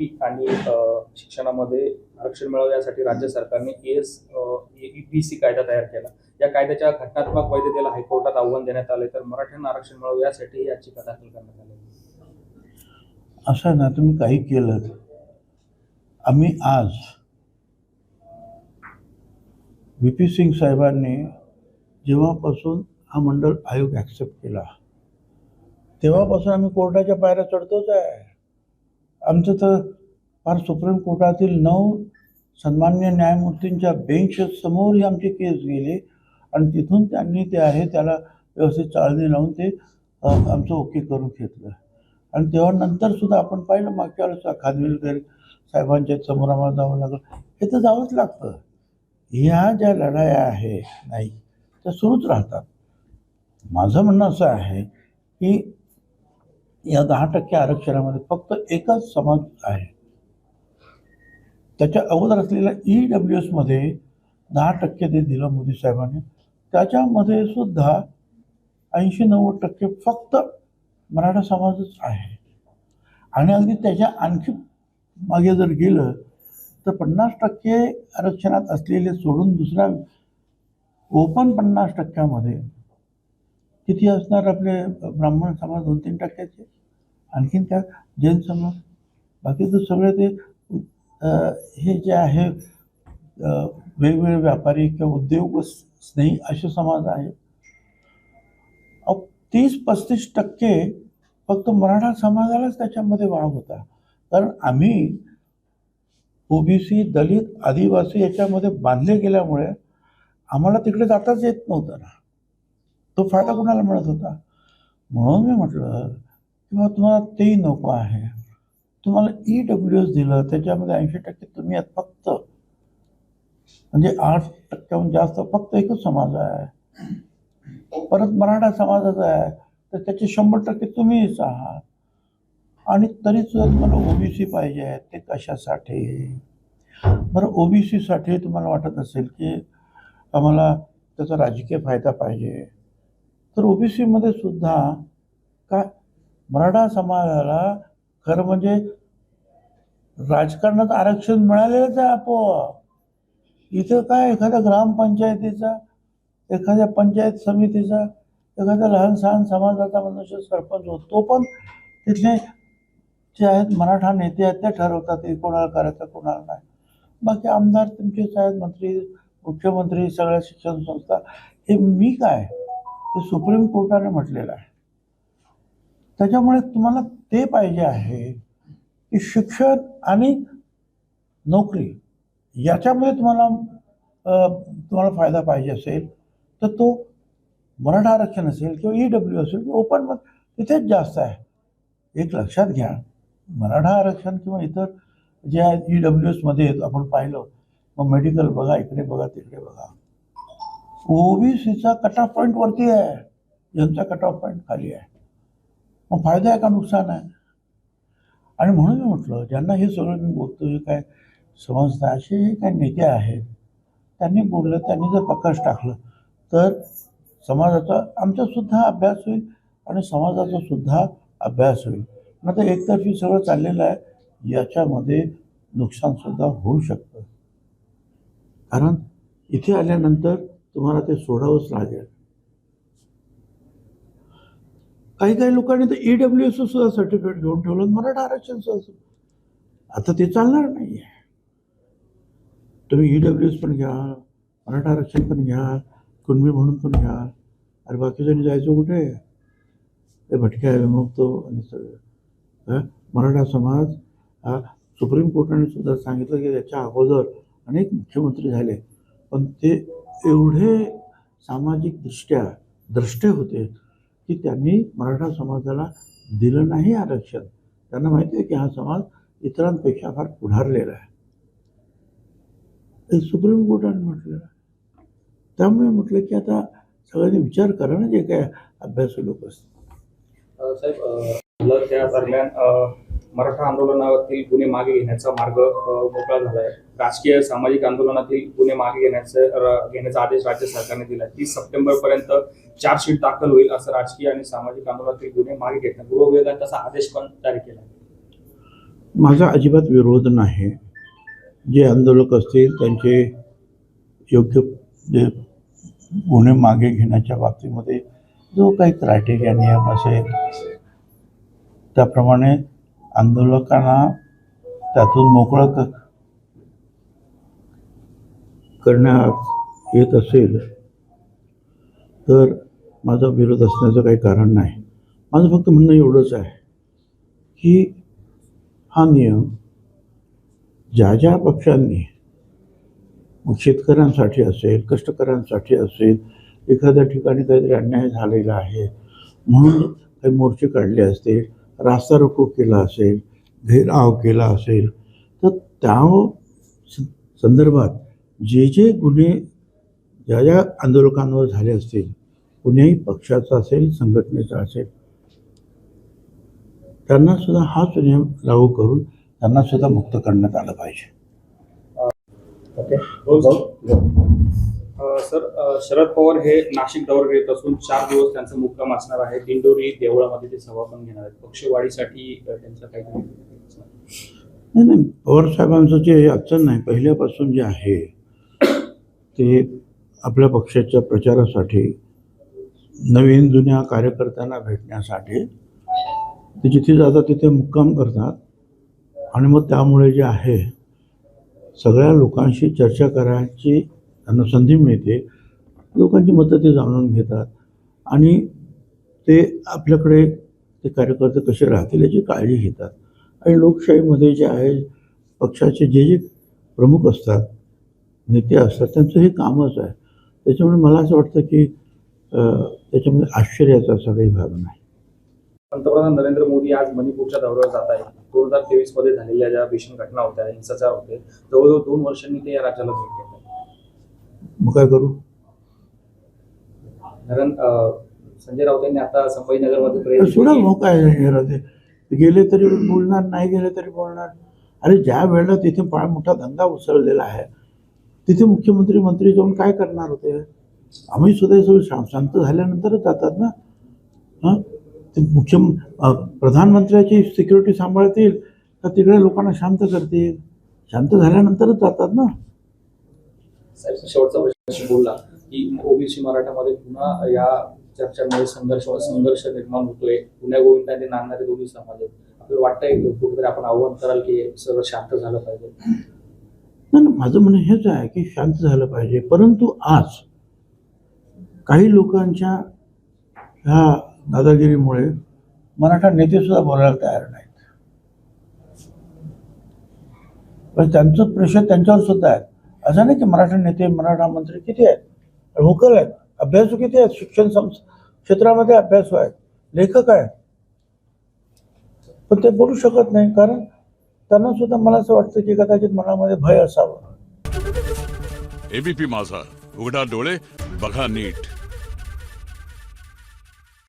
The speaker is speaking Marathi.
आणि शिक्षणामध्ये आरक्षण मिळावं यासाठी राज्य सरकारने एस ईपीसी कायदा तयार केला. या कायद्याच्या घटनात्मक वैधतेला हायकोर्टात आव्हान देण्यात आले तर मराठ्यांना आरक्षण मिळावं यासाठी याचिका दाखल करण्यात आली असं ना तुम्ही काही केलं आम्ही आज व्ही पी सिंग साहेबांनी जेव्हापासून हा मंडल आयोग ॲक्सेप्ट केला तेव्हापासून आम्ही कोर्टाच्या पायऱ्या चढतोच आहे. आमचं तर फार सुप्रीम कोर्टातील नऊ सन्मान्य न्यायमूर्तींच्या बेंच समोर ही आमची केस गेली. आणि तिथून त्यांनी ते आहे त्याला व्यवस्थित चाळणी लावून ते आमचं ओके करून घेतलं. आणि तेव्हा नंतर सुद्धा आपण पाहिलं मागच्या वेळेस खानविलकर साहेबांच्या समोर आम्हाला जावं लागलं. हे तर जावंच लागतं. ह्या ज्या लढाया आहे नाही त्या सुरूच राहतात. माझं म्हणणं असं आहे की या दहा टक्के आरक्षणामध्ये फक्त एकच समाज आहे. त्याच्या अगोदर असलेल्या ई डब्ल्यू एसमध्ये दहा टक्के ते दिलं मोदी साहेबांनी. त्याच्यामध्ये सुद्धा ऐंशी नव्वद टक्के फक्त मराठा समाजच आहे. आणि अगदी त्याच्या आणखी मागे जर गेलं तर पन्नास टक्के आरक्षणात असलेले सोडून दुसऱ्या ओपन पन्नास टक्क्यामध्ये किती असणार आपले ब्राह्मण समाज दोन तीन टक्क्याचे? आणखीन काय? जैन समाज? बाकी तर सगळे ते हे जे आहे वेगवेगळे व्यापारी किंवा उद्योग स्नेही असे समाज आहेत तीस पस्तीस टक्के फक्त मराठा समाजालाच त्याच्यामध्ये वाव होता. कारण आम्ही ओबीसी दलित आदिवासी याच्यामध्ये बांधले गेल्यामुळे आम्हाला तिकडे जाताच येत नव्हतं ना. तो फायदा कुणाला मिळत होता? म्हणून मी म्हटलं की बा तुम्हाला तेही नको आहे. तुम्हाला ई डब्ल्यू एस दिलं त्याच्यामध्ये ऐंशी टक्के तुम्ही आहात फक्त म्हणजे आठ टक्क्याहून जास्त फक्त एकच समाज आहे. परत मराठा समाजाचा आहे. तर त्याचे शंभर टक्के तुम्हीच आहात. आणि तरी सुद्धा तुम्हाला ओबीसी पाहिजे ते कशासाठी? बरं ओबीसीसाठी तुम्हाला वाटत असेल की आम्हाला त्याचा राजकीय फायदा पाहिजे. तर ओबीसीमध्ये सुद्धा काय मराठा समाजाला खरं म्हणजे राजकारणात आरक्षण मिळालेलंच आहे आपोआप. इथं काय एखाद्या ग्रामपंचायतीचा एखाद्या पंचायत समितीचा एखाद्या लहान सहान समाजाचा मनुष्य सरपंच होतो तो पण तिथले जे आहेत मराठा नेते आहेत ते ठरवतात की कोणाला करायचं कोणाला नाही. बाकी आमदार तुमचेच आहेत मंत्री मुख्यमंत्री सगळ्या शिक्षण संस्था. हे मी काय? हे सुप्रीम कोर्टाने म्हटलेलं आहे. त्याच्यामुळे तुम्हाला ते पाहिजे आहे की शिक्षण आणि नोकरी याच्यामध्ये तुम्हाला तुम्हाला फायदा पाहिजे असेल तर तो मराठा आरक्षण असेल किंवा ई डब्ल्यू असेल किंवा ओपन तिथेच जास्त आहे. एक लक्षात घ्या मराठा आरक्षण किंवा इतर जे आहेत ई डब्ल्यू एसमध्ये आपण पाहिलं मग मेडिकल बघा इकडे बघा तिकडे बघा. ओबीसीचा कट ऑफ पॉईंट वरती आहे. यांचा कट ऑफ पॉईंट खाली आहे. मग फायदा आहे का नुकसान आहे? आणि म्हणून मी म्हटलं ज्यांना हे सगळं मी बोलतो हे काय समजतं असे हे काही नेते आहेत त्यांनी बोललं त्यांनी जर प्रकाश टाकलं तर समाजाचा आमचासुद्धा अभ्यास होईल आणि समाजाचा सुद्धा अभ्यास होईल. आता एकतर्फी सगळं चाललेलं आहे याच्यामध्ये नुकसानसुद्धा होऊ शकतं. कारण इथे आल्यानंतर तुम्हाला ते सोडावंच लागेल. काही काही लोकांनी तर ई डब्ल्यू एस सुद्धा सर्टिफिकेट घेऊन ठेवलं मराठा आरक्षण सुद्धा आता ते चालणार नाही आहे तुम्ही ई डब्ल्यू एस पण घ्या मराठा आरक्षण पण घ्या कुणबी म्हणून पण घ्या. अरे बाकीजणी जायचं कुठे? ते भटक्या विमुक्त आणि सगळं. मराठा समाज हा सुप्रीम कोर्टाने सुद्धा सांगितलं की त्याच्या अगोदर अनेक मुख्यमंत्री झाले. पण ते एवढे सामाजिकदृष्ट्या द्रष्टे होते की त्यांनी मराठा समाजाला दिलं नाही आरक्षण. त्यांना माहिती आहे की हा समाज इतरांपेक्षा फार पुढारलेला आहे. सुप्रीम कोर्टाने म्हटलेलं त्यामुळे म्हटलं की आता सगळ्यांनी विचार करा ना जे काय अभ्यासू लोक असतात साहेब त्या दरम्यान मराठा आंदोलनातील गुन्हे मागे घेण्याचा मार्ग मोकळा झाला आहे राजकीय सामाजिक आंदोलनातील गुन्हे मागे घेण्याचे घेण्याचा आदेश राज्य सरकारने दिला तीस सप्टेंबर पर्यंत चार्जशीट दाखल होईल असं राजकीय आणि सामाजिक आंदोलनातील गुन्हे मागे घेतल्या गृह विभागाने तसा आदेश पण जारी केला. माझा अजिबात विरोध नाही. जे आंदोलक असतील त्यांचे योग्य जे गुन्हे मागे घेण्याच्या बाबतीमध्ये जो काही क्रायटेरिया नियम असेल त्याप्रमाणे आंदोलकांना त्यातून मोकळं क करण्यात येत असेल तर माझा विरोध असण्याचं काही कारण नाही. माझं फक्त म्हणणं एवढंच आहे की हा नियम ज्या ज्या पक्षांनी शेतकऱ्यांसाठी असेल कष्टकऱ्यांसाठी असेल एखाद्या ठिकाणी काहीतरी अन्याय झालेला आहे म्हणून काही मोर्चे काढले असतील रास्ता रोको केला असेल घेराव केला असेल तर त्या संदर्भात जे जे गुन्हे ज्या ज्या आंदोलकांवर झाले असतील कुण्याही पक्षाचा असेल संघटनेचा असेल त्यांना सुद्धा हाच नियम लागू करून त्यांना सुद्धा मुक्त करण्यात आलं पाहिजे. ओके. अ, सर शरद पवार हे नाशिक दौऱ्यावर येत असून चार दिवस त्यांचा मुक्काम असणार आहे. दिंडोरी देवळामध्ये ते सभा पण घेणार आहेत. पक्षवाढीसाठी त्यांचा त्यांचं काहीतरी नाही नाही पवार साहेबांचं जे अडचण नाही पहिल्यापासून जे आहे ते आपल्या पक्षाच्या प्रचारासाठी नवीन जुन्या कार्यकर्त्यांना भेटण्यासाठी ते जिथे जातात तिथे मुक्काम करतात. आणि मग त्यामुळे जे आहे सगळ्या लोकांशी चर्चा करायची त्यांना संधी मिळते. लोकांची मतं ते जाणून घेतात. आणि ते आपल्याकडे ते कार्यकर्ते कसे राहतील याची काळजी घेतात. आणि लोकशाहीमध्ये जे आहे पक्षाचे जे जे प्रमुख असतात नेते असतात त्यांचं हे कामच आहे. त्याच्यामुळे मला असं वाटतं की त्याच्यामध्ये आश्चर्याचा असा काही भाग नाही. पंतप्रधान नरेंद्र मोदी आज मणिपूरच्या दौऱ्यावर जात आहेत. दोन हजार तेवीसमध्ये झालेल्या ज्या भीषण घटना होत्या हिंसाचार होते जवळजवळ दोन वर्षांनी ते या राज्याला भेट देत मग काय करू? कारण संजय राऊत यांनी आता संभाजीनगरमध्ये सोडा केले. मग काय राहते गेले तरी बोलणार नाही गेले तरी बोलणार. अरे ज्या वेळेला तिथे फार मोठा दंगा उसळलेला आहे तिथे मुख्यमंत्री मंत्री जाऊन काय करणार होते? आम्ही सुद्धा सगळं शांत झाल्यानंतरच जातात ना? हां? ते मुख्य प्रधानमंत्र्याची सिक्युरिटी सांभाळतील तर तिकडे लोकांना शांत करतील. शांत झाल्यानंतरच जातात ना? साहेब शेवटचा प्रश्न बोलला की ओबीसी मराठामध्ये पुन्हा या चर्चांमुळे संघर्ष संघर्ष निर्माण होतोय. पुण्या गोविंदांनी नांदणारे दोन्ही समाज आहेत. आपल्याला वाटतंय कुठेतरी आपण आव्हान कराल की सर्व सगळं शांत झालं पाहिजे. नाही माझं म्हणणं हेच आहे की शांत झालं पाहिजे. परंतु आज काही लोकांच्या ह्या दादागिरीमुळे मराठा नेते सुद्धा बोलायला तयार नाहीत. पण त्यांचं प्रेशर त्यांच्यावर सुद्धा आहे. असं नाही की मराठा नेते मराठा मंत्री किती आहेत? व्होकल आहेत. अभ्यासू किती आहेत? शिक्षण क्षेत्रामध्ये अभ्यासू आहेत. लेखक आहेत. पण ते बोलू शकत नाही कारण त्यांना सुद्धा मला असं वाटतं की कदाचित मनामध्ये भय असावं. एबीपी माझा. उघडा डोळे बघा नीट.